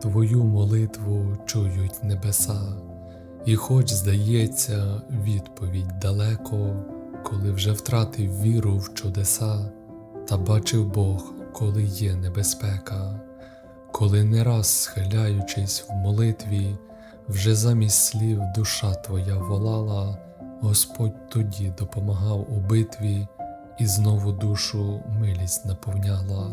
Твою молитву чують небеса, і хоч здається, відповідь далеко, коли вже втратив віру в чудеса, та бачив Бог, коли є небезпека, коли не раз схиляючись в молитві, вже замість слів душа твоя волала, Господь тоді допомагав у битві і знову душу милість наповняла.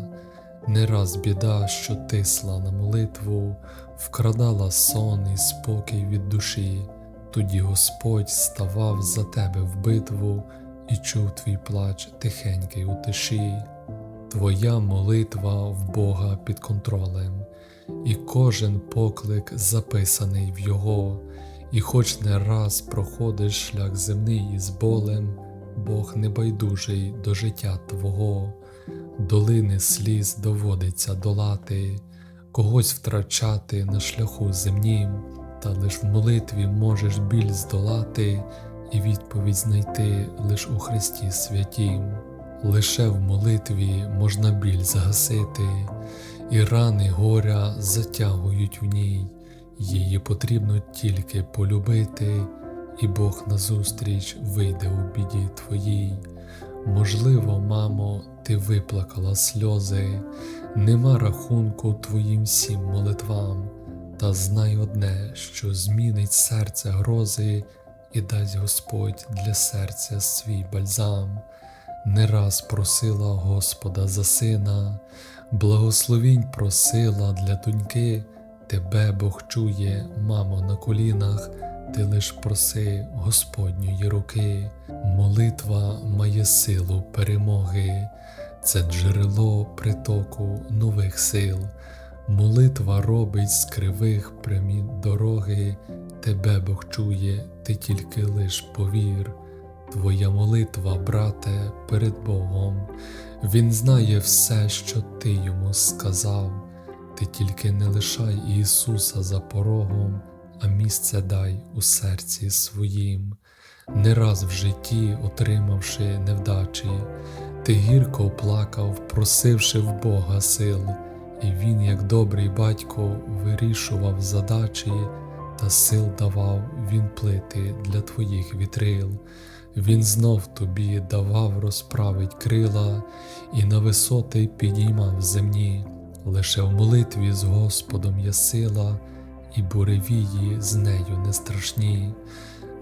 Не раз біда, що тисла на молитву, вкрадала сон і спокій від душі, тоді Господь ставав за тебе в битву і чув твій плач тихенький у тиші. Твоя молитва в Бога під контролем, і кожен поклик записаний в Його, і хоч не раз проходиш шлях земний із болем, Бог небайдужий до життя Твого долини сліз доводиться долати, когось втрачати на шляху земнім, та лиш в молитві можеш біль здолати і відповідь знайти лиш у Христі святім. Лише в молитві можна біль загасити, і рани горя затягують в ній, її потрібно тільки полюбити, і Бог назустріч вийде у біді твоїй. Можливо, мамо, ти виплакала сльози, нема рахунку твоїм всім молитвам, та знай одне, що змінить серце грози і дасть Господь для серця свій бальзам. Не раз просила Господа за сина, благословінь просила для доньки, тебе Бог чує, мамо, на колінах ти лиш проси Господньої руки, молитва має силу перемоги, це джерело притоку нових сил, молитва робить з кривих прямі дороги, тебе Бог чує, ти тільки лиш повір. Твоя молитва, брате, перед Богом, Він знає все, що ти йому сказав, ти тільки не лишай Ісуса за порогом а місце дай у серці своїм, не раз в житті, отримавши невдачі, ти гірко плакав, просивши в Бога сил, і Він, як добрий батько, вирішував задачі, та сил давав він плити для твоїх вітрил. Він знов тобі давав розправить крила і на висоти підіймав земні, лише в молитві з Господом є сила і буревії з нею не страшні.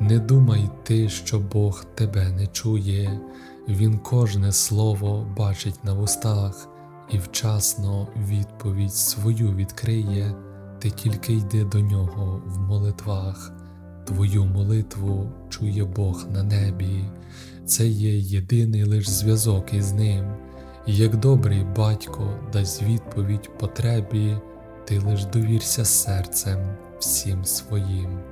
Не думай ти, що Бог тебе не чує, Він кожне слово бачить на вустах і вчасно відповідь свою відкриє, ти тільки йди до нього в молитвах, твою молитву чує Бог на небі, це є єдиний лиш зв'язок із ним, як добрий батько дасть відповідь потребі ти лиш довірся серцем всім своїм.